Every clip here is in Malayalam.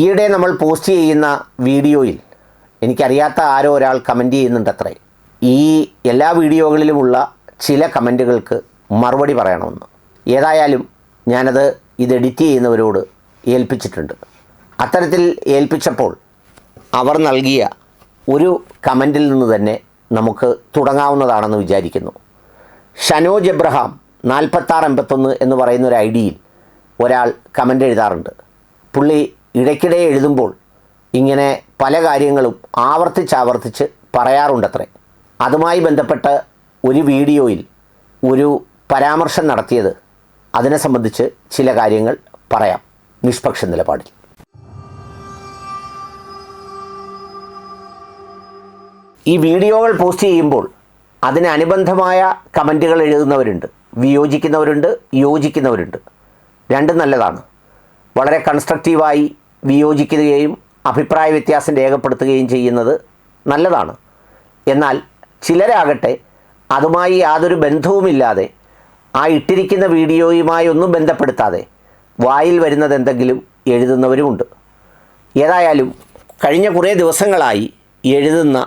ഈയിടെ നമ്മൾ പോസ്റ്റ് ചെയ്യുന്ന വീഡിയോയിൽ എനിക്കറിയാത്ത ആരോ ഒരാൾ കമന്റ് ചെയ്യുന്നുണ്ടത്രേ. ഈ എല്ലാ വീഡിയോകളിലുമുള്ള ചില കമന്റുകൾക്ക് മറുപടി പറയണമെന്ന്. ഏതായാലും ഞാനത് ഇത് എഡിറ്റ് ചെയ്യുന്നവരോട് ഏൽപ്പിച്ചിട്ടുണ്ട്. അത്തരത്തിൽ ഏൽപ്പിച്ചപ്പോൾ അവർ നൽകിയ ഒരു കമന്റിൽ നിന്ന് തന്നെ നമുക്ക് തുടങ്ങാവുന്നതാണെന്ന് വിചാരിക്കുന്നു. ഷനോജ് എബ്രഹാം നാൽപ്പത്താറ് എൺപത്തൊന്ന് എന്ന് പറയുന്ന ഒരു ഐ ഡിയിൽ ഒരാൾ കമന്റ് എഴുതാറുണ്ട്. പുള്ളി ഇടയ്ക്കിടെ എഴുതുമ്പോൾ ഇങ്ങനെ പല കാര്യങ്ങളും ആവർത്തിച്ചാവർത്തിച്ച് പറയാറുണ്ടത്രേ. അതുമായി ബന്ധപ്പെട്ട ഒരു വീഡിയോയിൽ ഒരു പരാമർശം നടത്തിയത് അതിനെ സംബന്ധിച്ച് ചില കാര്യങ്ങൾ പറയാം. നിഷ്പക്ഷ നിലപാടിൽ. ഈ വീഡിയോകൾ പോസ്റ്റ് ചെയ്യുമ്പോൾ അതിനനുബന്ധമായ കമന്റുകൾ എഴുതുന്നവരുണ്ട്. വിയോജിക്കുന്നവരുണ്ട് യോജിക്കുന്നവരുണ്ട്. രണ്ടും നല്ലതാണ്. വളരെ കൺസ്ട്രക്റ്റീവായി വിയോജിക്കുകയും അഭിപ്രായ വ്യത്യാസം രേഖപ്പെടുത്തുകയും ചെയ്യുന്നത് നല്ലതാണ്. എന്നാൽ ചിലരാകട്ടെ അതുമായി യാതൊരു ബന്ധവുമില്ലാതെ ആ ഇട്ടിരിക്കുന്ന വീഡിയോയുമായി ഒന്നും ബന്ധപ്പെടുത്താതെ വായിൽ വരുന്നത് എന്തെങ്കിലും എഴുതുന്നവരുമുണ്ട്. ഏതായാലും കഴിഞ്ഞ കുറേ ദിവസങ്ങളായി എഴുതുന്ന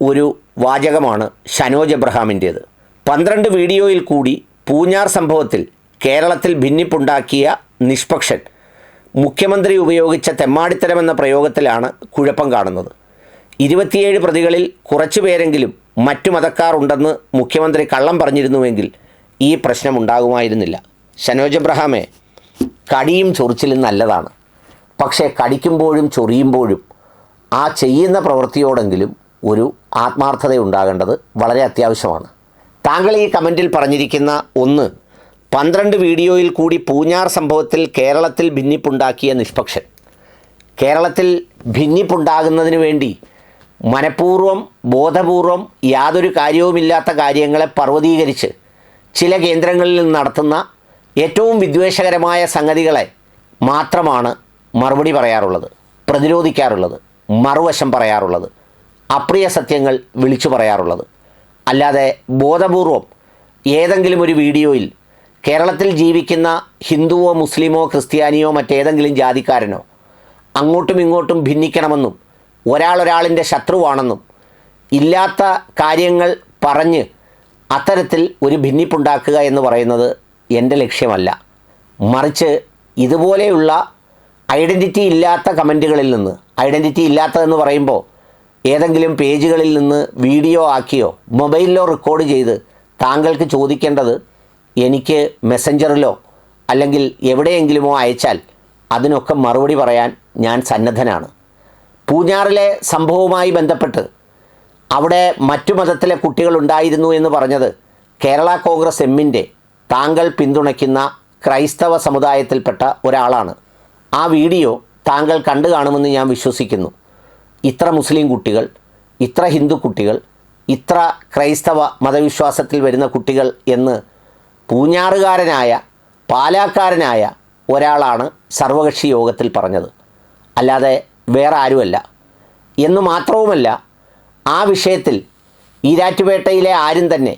ഒരു വാചകമാണ് ഷനോജ് എബ്രഹാമിന്റേത്. പന്ത്രണ്ട് വീഡിയോയിൽ കൂടി പൂഞ്ഞാർ സംഭവത്തിൽ കേരളത്തിൽ ഭിന്നിപ്പുണ്ടാക്കിയ നിഷ്പക്ഷൻ മുഖ്യമന്ത്രി ഉപയോഗിച്ച തെമ്മാടിത്തരം എന്ന പ്രയോഗത്തിലാണ് കുഴപ്പം കാണുന്നത്. ഇരുപത്തിയേഴ് പ്രതികളിൽ കുറച്ചു പേരെങ്കിലും മറ്റു മതക്കാർ ഉണ്ടെന്ന് മുഖ്യമന്ത്രി കള്ളം പറഞ്ഞിരുന്നുവെങ്കിൽ ഈ പ്രശ്നം ഉണ്ടാകുമായിരുന്നില്ല. ഷനോജ് എബ്രഹാമെ കടിയും ചൊറിച്ചിലും നല്ലതാണ്. പക്ഷേ കടിക്കുമ്പോഴും ചൊറിയുമ്പോഴും ആ ചെയ്യുന്ന പ്രവൃത്തിയോടെങ്കിലും ഒരു ആത്മാർത്ഥത ഉണ്ടാകേണ്ടത് വളരെ അത്യാവശ്യമാണ്. താങ്കൾ ഈ കമന്റിൽ പറഞ്ഞിരിക്കുന്ന ഒന്ന് പന്ത്രണ്ട് വീഡിയോയിൽ കൂടി പൂഞ്ഞാർ സംഭവത്തിൽ കേരളത്തിൽ ഭിന്നിപ്പുണ്ടാക്കിയ നിഷ്പക്ഷൻ. കേരളത്തിൽ ഭിന്നിപ്പുണ്ടാകുന്നതിന് വേണ്ടി മനഃപൂർവം ബോധപൂർവം യാതൊരു കാര്യവുമില്ലാത്ത കാര്യങ്ങളെ പർവതീകരിച്ച് ചില കേന്ദ്രങ്ങളിൽ നിന്ന് നടത്തുന്ന ഏറ്റവും വിദ്വേഷകരമായ സംഗതികളെ മാത്രമാണ് മറുപടി പറയാറുള്ളത് പ്രതിരോധിക്കാറുള്ളത് മറുവശം പറയാറുള്ളത് അപ്രിയ സത്യങ്ങൾ വിളിച്ചു പറയാറുള്ളത്. അല്ലാതെ ബോധപൂർവം ഏതെങ്കിലും ഒരു വീഡിയോയിൽ കേരളത്തിൽ ജീവിക്കുന്ന ഹിന്ദുവോ മുസ്ലിമോ ക്രിസ്ത്യാനിയോ മറ്റേതെങ്കിലും ജാതിക്കാരനോ അങ്ങോട്ടും ഇങ്ങോട്ടും ഭിന്നിക്കണമെന്നും ഒരാളൊരാളിന്റെ ശത്രുവാണെന്നും ഇല്ലാത്ത കാര്യങ്ങൾ പറഞ്ഞ് അത്തരത്തിൽ ഒരു ഭിന്നിപ്പുണ്ടാക്കുക എന്ന് പറയുന്നത് എന്റെ ലക്ഷ്യമല്ല. മറിച്ച് ഇതുപോലെയുള്ള ഐഡന്റിറ്റി ഇല്ലാത്ത കമന്റുകളിൽ നിന്ന് ഐഡന്റിറ്റി ഇല്ലാത്തതെന്ന് പറയുമ്പോൾ ഏതെങ്കിലും പേജുകളിൽ നിന്ന് വീഡിയോ ആക്കിയോ മൊബൈലിലോ റെക്കോർഡ് ചെയ്ത് താങ്കൾക്ക് ചോദിക്കേണ്ടത് എനിക്ക് മെസ്സഞ്ചറിലോ അല്ലെങ്കിൽ എവിടെയെങ്കിലുമോ അയച്ചാൽ അതിനൊക്കെ മറുപടി പറയാൻ ഞാൻ സന്നദ്ധനാണ്. പൂഞ്ഞാറിലെ സംഭവവുമായി ബന്ധപ്പെട്ട് അവിടെ മറ്റു മതത്തിലെ കുട്ടികളുണ്ടായിരുന്നു എന്ന് പറഞ്ഞത് കേരള കോൺഗ്രസ് എമ്മിന്റെ താങ്കൾ പിന്തുണയ്ക്കുന്ന ക്രൈസ്തവ സമുദായത്തിൽപ്പെട്ട ഒരാളാണ്. ആ വീഡിയോ താങ്കൾ കണ്ടു കാണുമെന്ന് ഞാൻ വിശ്വസിക്കുന്നു. ഇത്ര മുസ്ലിം കുട്ടികൾ ഇത്ര ഹിന്ദു കുട്ടികൾ ഇത്ര ക്രൈസ്തവ മതവിശ്വാസത്തിൽ വരുന്ന കുട്ടികൾ എന്ന് പൂഞ്ഞാറുകാരനായ പാലാക്കാരനായ ഒരാളാണ് സർവകക്ഷി യോഗത്തിൽ പറഞ്ഞത്. അല്ലാതെ വേറെ ആരുമല്ല. എന്ന് മാത്രവുമല്ല ആ വിഷയത്തിൽ ഈരാറ്റുപേട്ടയിലെ ആരും തന്നെ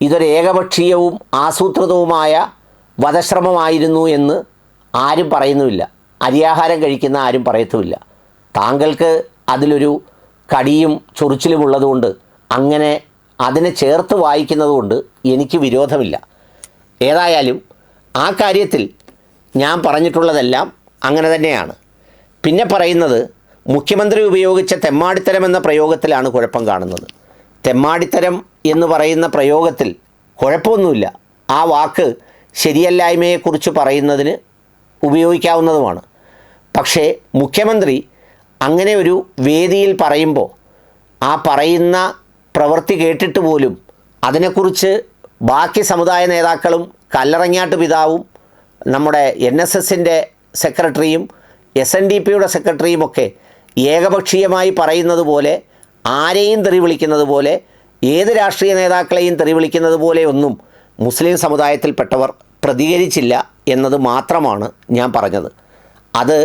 ഇതൊരു ഏകപക്ഷീയവും ആസൂത്രിതവുമായ വധശ്രമമായിരുന്നു എന്ന് ആരും പറയുന്നുമില്ല. അരിയാഹാരം കഴിക്കുന്ന ആരും പറയത്തുമില്ല. താങ്കൾക്ക് അതിലൊരു കടിയും ചൊറിച്ചിലുമുള്ളതുകൊണ്ട് അങ്ങനെ അതിനെ ചേർത്ത് വായിക്കുന്നതുകൊണ്ട് എനിക്ക് വിരോധമില്ല. ഏതായാലും ആ കാര്യത്തിൽ ഞാൻ പറഞ്ഞിട്ടുള്ളതെല്ലാം അങ്ങനെ തന്നെയാണ്. പിന്നെ പറയുന്നത് മുഖ്യമന്ത്രി ഉപയോഗിച്ച തെമ്മാടിത്തരം എന്ന പ്രയോഗത്തിലാണ് കുഴപ്പം കാണുന്നത്. തെമ്മാടിത്തരം എന്ന് പറയുന്ന പ്രയോഗത്തിൽ കുഴപ്പമൊന്നുമില്ല. ആ വാക്ക് ശരിയല്ലായ്മയെക്കുറിച്ച് പറയുന്നതിന് ഉപയോഗിക്കാവുന്നതുമാണ്. പക്ഷേ മുഖ്യമന്ത്രി അങ്ങനെ ഒരു വേദിയിൽ പറയുമ്പോൾ ആ പറയുന്ന പ്രവൃത്തി കേട്ടിട്ട് പോലും അതിനെക്കുറിച്ച് ബാക്കി സമുദായ നേതാക്കളും കല്ലറങ്ങാട്ട് പിതാവും നമ്മുടെ എൻ എസ് എസിന്റെ സെക്രട്ടറിയും എസ് എൻ ഡി പിയുടെ സെക്രട്ടറിയുമൊക്കെ ഏകപക്ഷീയമായി പറയുന്നത് പോലെ ആരെയും തെറി വിളിക്കുന്നത് പോലെ ഏത് രാഷ്ട്രീയ നേതാക്കളെയും തെറി വിളിക്കുന്നത് പോലെ ഒന്നും മുസ്ലിം സമുദായത്തിൽപ്പെട്ടവർ പ്രതികരിച്ചില്ല എന്നത് മാത്രമാണ് ഞാൻ പറഞ്ഞത്. അത്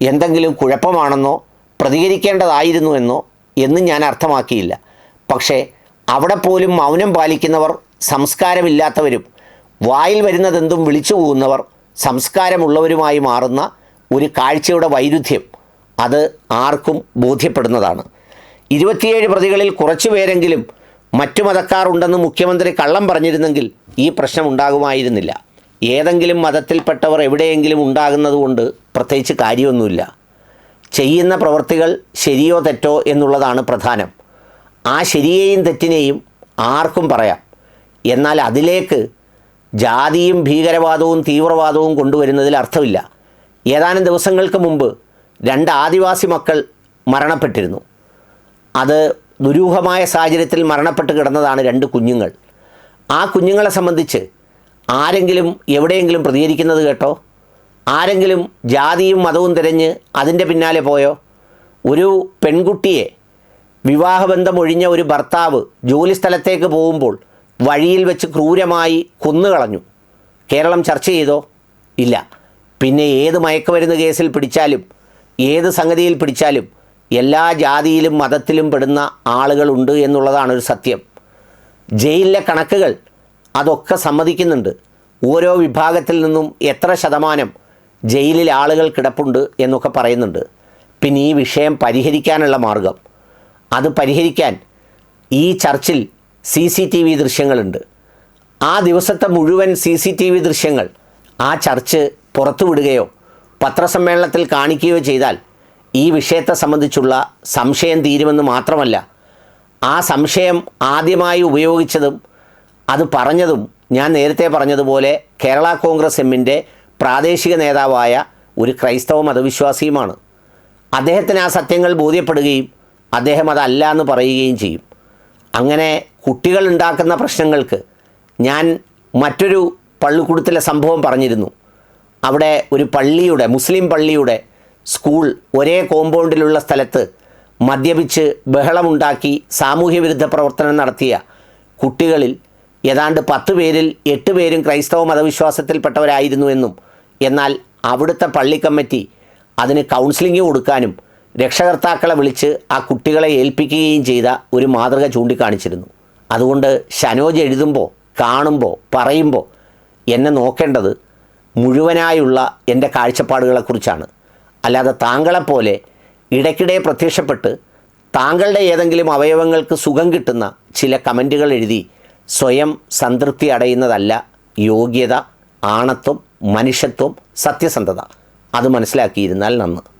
എന്തെങ്കിലും കുഴപ്പമാണെന്നോ പ്രതികരിക്കേണ്ടതായിരുന്നു എന്നോ എന്നും ഞാൻ അർത്ഥമാക്കിയില്ല. പക്ഷേ അവിടെ പോലും മൗനം പാലിക്കുന്നവർ സംസ്കാരമില്ലാത്തവരും വായിൽ വരുന്നതെന്തും വിളിച്ചു പോകുന്നവർ സംസ്കാരമുള്ളവരുമായി മാറുന്ന ഒരു കാഴ്ചയുടെ വൈരുദ്ധ്യം അത് ആർക്കും ബോധ്യപ്പെടുന്നതാണ്. ഇരുപത്തിയേഴ് പ്രതികളിൽ കുറച്ചു പേരെങ്കിലും മറ്റു മതക്കാർ ഉണ്ടെന്ന് മുഖ്യമന്ത്രി കള്ളം പറഞ്ഞിരുന്നെങ്കിൽ ഈ പ്രശ്നം ഉണ്ടാകുമായിരുന്നില്ല. ഏതെങ്കിലും മതത്തിൽപ്പെട്ടവർ എവിടെയെങ്കിലും ഉണ്ടാകുന്നതുകൊണ്ട് പ്രത്യേകിച്ച് കാര്യമൊന്നുമില്ല. ചെയ്യുന്ന പ്രവൃത്തികൾ ശരിയോ തെറ്റോ എന്നുള്ളതാണ് പ്രധാനം. ആ ശരിയെയും തെറ്റിനെയും ആർക്കും പറയാം. എന്നാൽ അതിലേക്ക് ജാതിയും ഭീകരവാദവും തീവ്രവാദവും കൊണ്ടുവരുന്നതിൽ അർത്ഥമില്ല. ഏതാനും ദിവസങ്ങൾക്ക് മുമ്പ് രണ്ട് ആദിവാസി മക്കൾ മരണപ്പെട്ടിരുന്നു. അത് ദുരൂഹമായ സാഹചര്യത്തിൽ മരണപ്പെട്ട് കിടന്നതാണ് രണ്ട് കുഞ്ഞുങ്ങൾ. ആ കുഞ്ഞുങ്ങളെ സംബന്ധിച്ച് ആരെങ്കിലും എവിടെയെങ്കിലും പ്രതികരിക്കുന്നത് കേട്ടോ? ആരെങ്കിലും ജാതിയും മതവും തിരഞ്ഞ് അതിന്റെ പിന്നാലെ പോയോ? ഒരു പെൺകുട്ടിയെ വിവാഹബന്ധം ഒഴിഞ്ഞ ഒരു ഭർത്താവ് ജോലി സ്ഥലത്തേക്ക് പോകുമ്പോൾ വഴിയിൽ വെച്ച് ക്രൂരമായി കൊന്നുകളഞ്ഞു. കേരളം ചർച്ച ചെയ്തോ? ഇല്ല. പിന്നെ ഏത് മയക്കുമരുന്ന് കേസിൽ പിടിച്ചാലും ഏത് സംഗതിയിൽ പിടിച്ചാലും എല്ലാ ജാതിയിലും മതത്തിലും പെടുന്ന ആളുകളുണ്ട് എന്നുള്ളതാണ് ഒരു സത്യം. ജയിലിലെ കണക്കുകൾ അതൊക്കെ സമ്മതിക്കുന്നുണ്ട്. ഓരോ വിഭാഗത്തിൽ നിന്നും എത്ര ശതമാനം ജയിലിൽ ആളുകൾ കിടപ്പുണ്ട് എന്നൊക്കെ പറയുന്നുണ്ട്. പിന്നെ ഈ വിഷയം പരിഹരിക്കാനുള്ള മാർഗം. അത് പരിഹരിക്കാൻ ഈ ചർച്ചിൽ സി സി ടി വി ദൃശ്യങ്ങളുണ്ട്. ആ ദിവസത്തെ മുഴുവൻ സി സി ടി വി ദൃശ്യങ്ങൾ ആ ചർച്ച് പുറത്തുവിടുകയോ പത്രസമ്മേളനത്തിൽ കാണിക്കുകയോ ചെയ്താൽ ഈ വിഷയത്തെ സംബന്ധിച്ചുള്ള സംശയം തീരുമെന്ന് മാത്രമല്ല ആ സംശയം ആദ്യമായി ഉപയോഗിച്ചതും അത് പറഞ്ഞതും ഞാൻ നേരത്തെ പറഞ്ഞതുപോലെ കേരള കോൺഗ്രസ് എമ്മിന്റെ പ്രാദേശിക നേതാവായ ഒരു ക്രൈസ്തവ മതവിശ്വാസിയുമാണ്. അദ്ദേഹത്തിന് ആ സത്യങ്ങൾ ബോധ്യപ്പെടുകയും അദ്ദേഹം അതല്ല എന്ന് പറയുകയും ചെയ്യും. അങ്ങനെ കുട്ടികൾ ഉണ്ടാക്കുന്ന പ്രശ്നങ്ങൾക്ക് ഞാൻ മറ്റൊരു പള്ളിക്കൂടത്തിലെ സംഭവം പറഞ്ഞിരുന്നു. അവിടെ ഒരു പള്ളിയുടെ മുസ്ലിം പള്ളിയുടെ സ്കൂൾ ഒരേ കോമ്പൗണ്ടിലുള്ള സ്ഥലത്ത് മദ്യപിച്ച് ബഹളമുണ്ടാക്കി സാമൂഹ്യ വിരുദ്ധ പ്രവർത്തനം നടത്തിയ കുട്ടികളിൽ ഏതാണ്ട് പത്ത് പേരിൽ എട്ട് പേരും ക്രൈസ്തവ മതവിശ്വാസത്തിൽപ്പെട്ടവരായിരുന്നു എന്നും എന്നാൽ അവിടുത്തെ പള്ളി കമ്മിറ്റി അതിന് കൗൺസിലിംഗ് കൊടുക്കാനും രക്ഷകർത്താക്കളെ വിളിച്ച് ആ കുട്ടികളെ ഏൽപ്പിക്കുകയും ചെയ്ത ഒരു മാതൃക ചൂണ്ടിക്കാണിച്ചിരുന്നു. അതുകൊണ്ട് ഷനോജ് എഴുതുമ്പോൾ കാണുമ്പോൾ പറയുമ്പോൾ എന്നെ നോക്കേണ്ടത് മുഴുവനായുള്ള എന്റെ കാഴ്ചപ്പാടുകളെക്കുറിച്ചാണ്. അല്ലാതെ താങ്കളെപ്പോലെ ഇടയ്ക്കിടെ പ്രത്യക്ഷപ്പെട്ട് താങ്കളുടെ ഏതെങ്കിലും അവയവങ്ങൾക്ക് സുഖം കിട്ടുന്ന ചില കമന്റുകൾ എഴുതി സ്വയം സംതൃപ്തി അടയുന്നതല്ല യോഗ്യത ആണത്വം മനുഷ്യത്വം സത്യസന്ധത. അത് മനസ്സിലാക്കിയിരുന്നാൽ നന്ന്.